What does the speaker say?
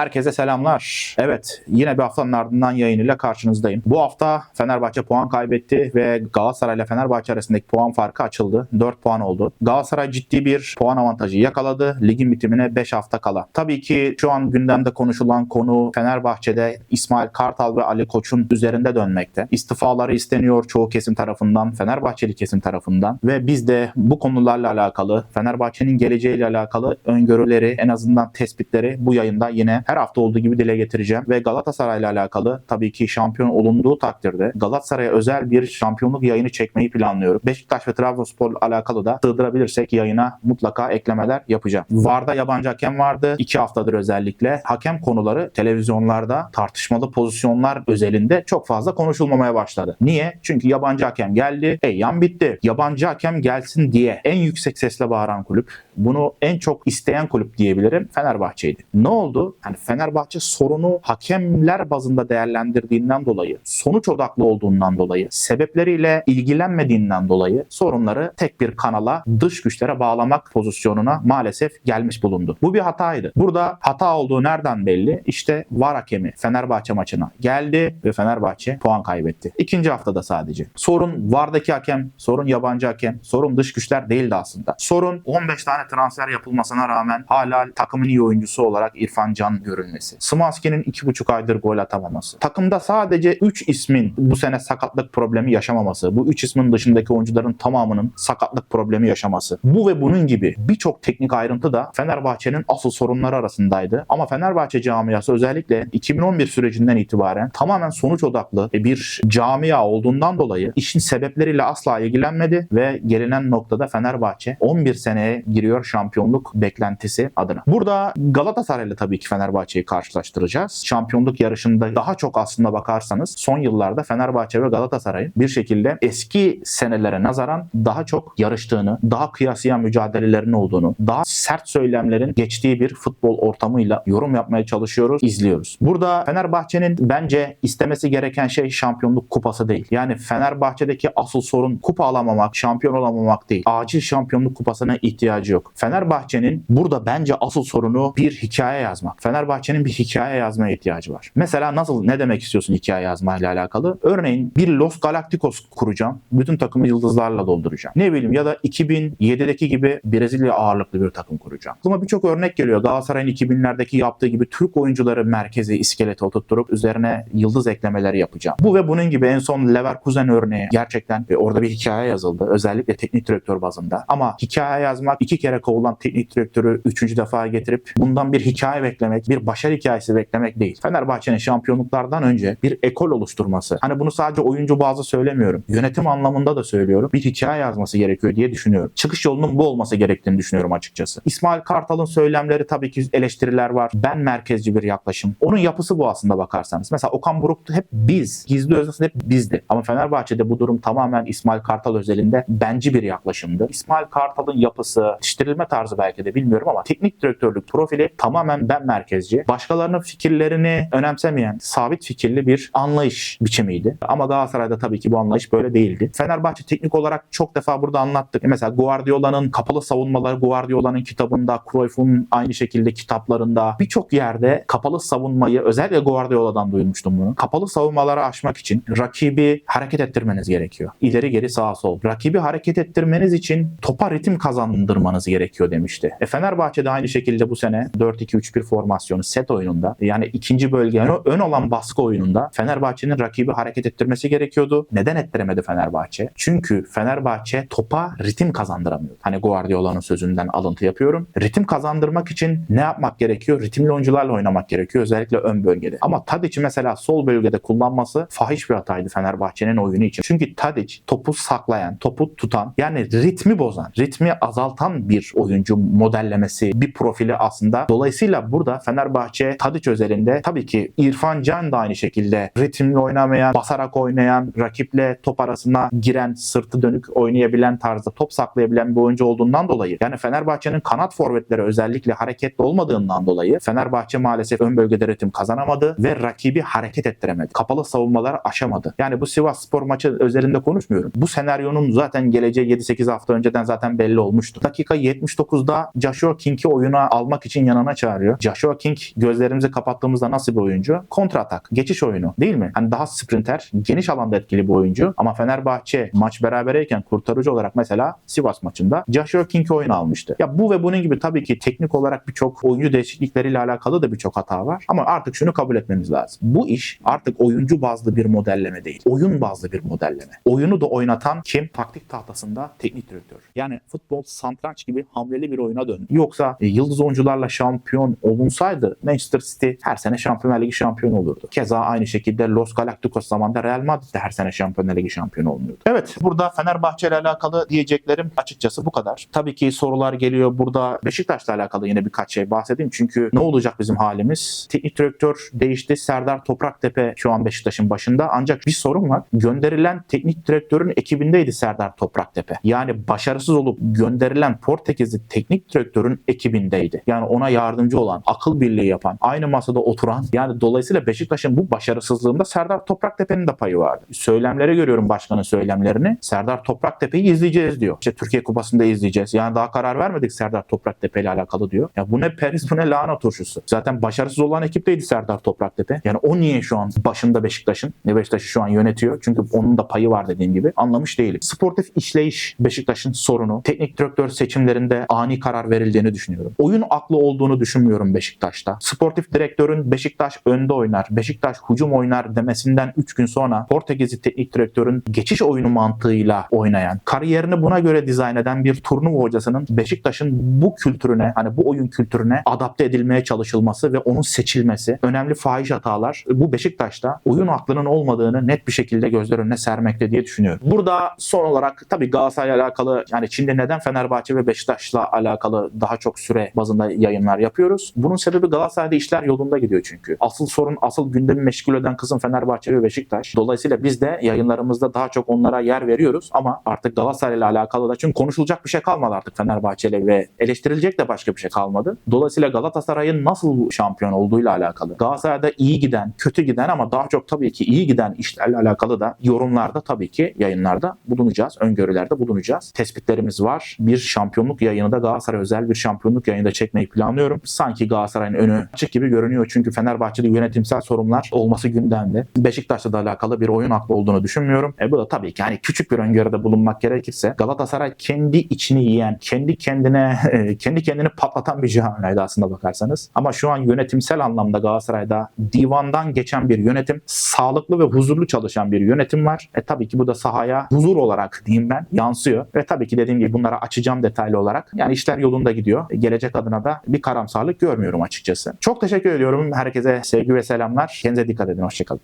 Herkese selamlar. Evet yine bir haftanın ardından yayın ile karşınızdayım. Bu hafta Fenerbahçe puan kaybetti ve Galatasaray ile Fenerbahçe arasındaki puan farkı açıldı. 4 puan oldu. Galatasaray ciddi bir puan avantajı yakaladı. Ligin bitimine 5 hafta kala. Tabii ki şu an gündemde konuşulan konu Fenerbahçe'de İsmail Kartal ve Ali Koç'un üzerinde dönmekte. İstifaları isteniyor çoğu kesim tarafından, Fenerbahçeli kesim tarafından ve biz de bu konularla alakalı, Fenerbahçe'nin geleceğiyle alakalı öngörüleri, en azından tespitleri bu yayında yine her hafta olduğu gibi dile getireceğim. Ve Galatasaray'la alakalı tabii ki şampiyon olunduğu takdirde Galatasaray'a özel bir şampiyonluk yayını çekmeyi planlıyorum. Beşiktaş ve Trabzonspor'la alakalı da sığdırabilirsek yayına mutlaka eklemeler yapacağım. Varda yabancı hakem vardı. iki haftadır özellikle. Hakem konuları televizyonlarda tartışmalı pozisyonlar özelinde çok fazla konuşulmamaya başladı. Niye? Çünkü yabancı hakem geldi. E yan bitti. Yabancı hakem gelsin diye en yüksek sesle bağıran kulüp, bunu en çok isteyen kulüp diyebilirim Fenerbahçe'ydi. Ne oldu? Yani Fenerbahçe sorunu hakemler bazında değerlendirdiğinden dolayı, sonuç odaklı olduğundan dolayı, sebepleriyle ilgilenmediğinden dolayı sorunları tek bir kanala, dış güçlere bağlamak pozisyonuna maalesef gelmiş bulundu. Bu bir hataydı. Burada hata olduğu nereden belli? İşte VAR hakemi Fenerbahçe maçına geldi ve Fenerbahçe puan kaybetti. İkinci haftada sadece. Sorun VAR'daki hakem, sorun yabancı hakem, sorun dış güçler değildi aslında. Sorun 15 tane transfer yapılmasına rağmen hala takımın iyi oyuncusu olarak İrfan Can görülmesi. Smanski'nin 2,5 aydır gol atamaması. Takımda sadece 3 ismin bu sene sakatlık problemi yaşamaması. Bu 3 ismin dışındaki oyuncuların tamamının sakatlık problemi yaşaması. Bu ve bunun gibi birçok teknik ayrıntı da Fenerbahçe'nin asıl sorunları arasındaydı. Ama Fenerbahçe camiası özellikle 2011 sürecinden itibaren tamamen sonuç odaklı bir camia olduğundan dolayı işin sebepleriyle asla ilgilenmedi ve gelinen noktada Fenerbahçe 11 seneye giriyor şampiyonluk beklentisi adına. Burada Galatasaray'la tabii ki Fenerbahçe'yi karşılaştıracağız. Şampiyonluk yarışında daha çok aslında bakarsanız son yıllarda Fenerbahçe ve Galatasaray'ın bir şekilde eski senelere nazaran daha çok yarıştığını, daha kıyasıya mücadelelerin olduğunu, daha sert söylemlerin geçtiği bir futbol ortamıyla yorum yapmaya çalışıyoruz, izliyoruz. Burada Fenerbahçe'nin bence istemesi gereken şey şampiyonluk kupası değil. Yani Fenerbahçe'deki asıl sorun kupa alamamak, şampiyon olamamak değil. Acil şampiyonluk kupasına ihtiyacı yok. Fenerbahçe'nin burada bence asıl sorunu bir hikaye yazmak. Fenerbahçe'nin bir hikaye yazmaya ihtiyacı var. Mesela nasıl ne demek istiyorsun hikaye yazmayla alakalı? Örneğin bir Los Galacticos kuracağım. Bütün takımı yıldızlarla dolduracağım. Ne bileyim ya da 2007'deki gibi Brezilya ağırlıklı bir takım kuracağım. Aklıma birçok örnek geliyor. Galatasaray'ın 2000'lerdeki yaptığı gibi Türk oyuncuları merkezi iskeleti oturtturup üzerine yıldız eklemeleri yapacağım. Bu ve bunun gibi en son Leverkusen örneği gerçekten ve orada bir hikaye yazıldı. Özellikle teknik direktör bazında. Ama hikaye yazmak iki kere kovulan teknik direktörü üçüncü defa getirip bundan bir hikaye beklemek, bir başarı hikayesi beklemek değil. Fenerbahçe'nin şampiyonluklardan önce bir ekol oluşturması. Hani bunu sadece oyuncu bazı söylemiyorum. Yönetim anlamında da söylüyorum. Bir hikaye yazması gerekiyor diye düşünüyorum. Çıkış yolunun bu olması gerektiğini düşünüyorum açıkçası. İsmail Kartal'ın söylemleri tabii ki eleştiriler var. Ben merkezci bir yaklaşım. Onun yapısı bu aslında bakarsanız. Mesela Okan Buruk hep biz. Gizli öznesi hep bizdi. Ama Fenerbahçe'de bu durum tamamen İsmail Kartal özelinde benci bir yaklaşımdı. İsmail Kartal'ın yapısı, yetiştirilme tarzı belki de bilmiyorum ama teknik direktörlük profili tamamen ben merkezci. Başkalarının fikirlerini önemsemeyen, sabit fikirli bir anlayış biçimiydi. Ama Galatasaray'da tabii ki bu anlayış böyle değildi. Fenerbahçe teknik olarak çok defa burada anlattık. Mesela Guardiola'nın kapalı savunmaları Guardiola'nın kitabında, Cruyff'un aynı şekilde kitaplarında birçok yerde kapalı savunmayı özellikle Guardiola'dan duymuştum bunu. Kapalı savunmaları aşmak için rakibi hareket ettirmeniz gerekiyor. İleri geri sağa sol. Rakibi hareket ettirmeniz için topa ritim kazandırmanız gerekiyor demişti. E Fenerbahçe'de aynı şekilde bu sene 4-2-3-1 formasyonu set oyununda yani ikinci bölge yani ön olan baskı oyununda Fenerbahçe'nin rakibi hareket ettirmesi gerekiyordu. Neden ettiremedi Fenerbahçe? Çünkü Fenerbahçe topa ritim kazandıramıyor. Hani Guardiola'nın sözünden alıntı yapıyorum. Ritim kazandırmak için ne yapmak gerekiyor? Ritimli oyuncularla oynamak gerekiyor. Özellikle ön bölgede. Ama Tadic'i mesela sol bölgede kullanması fahiş bir hataydı Fenerbahçe'nin oyunu için. Çünkü Tadic topu saklayan, topu tutan yani ritmi bozan, ritmi azaltan bir oyuncu modellemesi, bir profili aslında. Dolayısıyla burada Fenerbahçe Tadic özelinde tabii ki İrfan Can da aynı şekilde ritimli oynamayan, basarak oynayan, rakiple top arasına giren, sırtı dönük oynayabilen tarzda top saklayabilen bir oyuncu olduğundan dolayı yani Fenerbahçe'nin kanat forvetleri özellikle hareketli olmadığından dolayı Fenerbahçe maalesef ön bölgede ritim kazanamadı ve rakibi hareket ettiremedi. Kapalı savunmaları aşamadı. Yani bu Sivas Spor maçı özelinde konuşmuyorum. Bu senaryonun zaten geleceği 7-8 hafta önceden zaten belli olmuştu. Dakika 79'da Joshua King'i oyuna almak için yanına çağırıyor. Joshua King King gözlerimizi kapattığımızda nasıl bir oyuncu? Kontra atak, geçiş oyunu değil mi? Hani daha sprinter, geniş alanda etkili bir oyuncu. Ama Fenerbahçe maç berabereyken kurtarıcı olarak mesela Sivas maçında Joshua King'i oyun almıştı. Ya bu ve bunun gibi tabii ki teknik olarak birçok oyuncu değişiklikleriyle alakalı da birçok hata var. Ama artık şunu kabul etmemiz lazım. Bu iş artık oyuncu bazlı bir modelleme değil. Oyun bazlı bir modelleme. Oyunu da oynatan kim? Taktik tahtasında teknik direktör. Yani futbol santranç gibi hamleli bir oyuna döndü. Yoksa e, yıldız oyuncularla şampiyon olunsaydı Manchester City her sene Şampiyonlar Ligi şampiyonu olurdu. Keza aynı şekilde Los Galacticos zamanında Real Madrid de her sene Şampiyonlar Ligi şampiyonu olmuyordu. Evet burada Fenerbahçe ile alakalı diyeceklerim açıkçası bu kadar. Tabii ki sorular geliyor. Burada Beşiktaş'la alakalı yine birkaç şey bahsedeyim. Çünkü ne olacak bizim halimiz? Teknik direktör değişti. Serdar Topraktepe şu an Beşiktaş'ın başında. Ancak bir sorun var. Gönderilen teknik direktörün ekibindeydi Serdar Topraktepe. Yani başarısız olup gönderilen Portekizli teknik direktörün ekibindeydi. Yani ona yardımcı olan, akıl birliği yapan, aynı masada oturan. Yani dolayısıyla Beşiktaş'ın bu başarısızlığında Serdar Topraktepe'nin de payı vardı. Söylemlere görüyorum başkanın söylemlerini. Serdar Topraktepe'yi izleyeceğiz diyor. İşte Türkiye Kupası'nda izleyeceğiz. Yani daha karar vermedik Serdar Topraktepe ile alakalı diyor. Ya bu ne periz bu ne lahana turşusu. Zaten başarısız olan ekipteydi Serdar Topraktepe. Yani o niye şu an başında Beşiktaş'ın? Ne Beşiktaş'ı şu an yönetiyor. Çünkü onun da payı var dediğim gibi. Anlamış değilim. Sportif işleyiş Beşiktaş'ın sorunu. Teknik direktör seçimlerinde ani karar verildiğini düşünüyorum. Oyun aklı olduğunu düşünmüyorum Beşiktaş'ta. Sportif direktörün Beşiktaş önde oynar, Beşiktaş hücum oynar demesinden 3 gün sonra Portekizli teknik direktörün geçiş oyunu mantığıyla oynayan, kariyerini buna göre dizayn eden bir turnuva hocasının Beşiktaş'ın bu kültürüne, hani bu oyun kültürüne adapte edilmeye çalışılması ve onun seçilmesi, önemli fahiş hatalar bu Beşiktaş'ta oyun aklının olmadığını net bir şekilde gözler önüne sermekte diye düşünüyorum. Burada son olarak tabii Galatasaray'la alakalı yani Çin'de neden Fenerbahçe ve Beşiktaş'la alakalı daha çok süre bazında yayınlar yapıyoruz. Bunun sebebi Galatasaray'da işler yolunda gidiyor çünkü. Asıl sorun, asıl gündemi meşgul eden kısım Fenerbahçe ve Beşiktaş. Dolayısıyla biz de yayınlarımızda daha çok onlara yer veriyoruz ama artık Galatasaray'la alakalı da çünkü konuşulacak bir şey kalmadı artık Fenerbahçe'yle ve eleştirilecek de başka bir şey kalmadı. Dolayısıyla Galatasaray'ın nasıl şampiyon olduğuyla alakalı. Galatasaray'da iyi giden, kötü giden ama daha çok tabii ki iyi giden işlerle alakalı da yorumlarda tabii ki yayınlarda bulunacağız. Öngörülerde bulunacağız. Tespitlerimiz var. Bir şampiyonluk yayını da Galatasaray özel bir şampiyonluk yayını da çekmeyi planlıyorum. Sanki Galatasaray'ın önü açık gibi görünüyor çünkü Fenerbahçe'de yönetimsel sorunlar olması gündemde. Beşiktaş'la da alakalı bir oyun aklı olduğunu düşünmüyorum. E bu da tabii ki hani küçük bir öngörüde bulunmak gerekirse Galatasaray kendi içini yiyen, kendi kendine kendi kendini patlatan bir camiaydı aslında bakarsanız. Ama şu an yönetimsel anlamda Galatasaray'da divandan geçen bir yönetim, sağlıklı ve huzurlu çalışan bir yönetim var. E tabii ki bu da sahaya huzur olarak diyeyim ben yansıyor. Ve tabii ki dediğim gibi bunlara açacağım detaylı olarak. Yani işler yolunda gidiyor. E, Gelecek adına da bir karamsarlık görmüyorum açıkçası. Çok teşekkür ediyorum. Herkese sevgi ve selamlar. Kendinize dikkat edin. Hoşçakalın.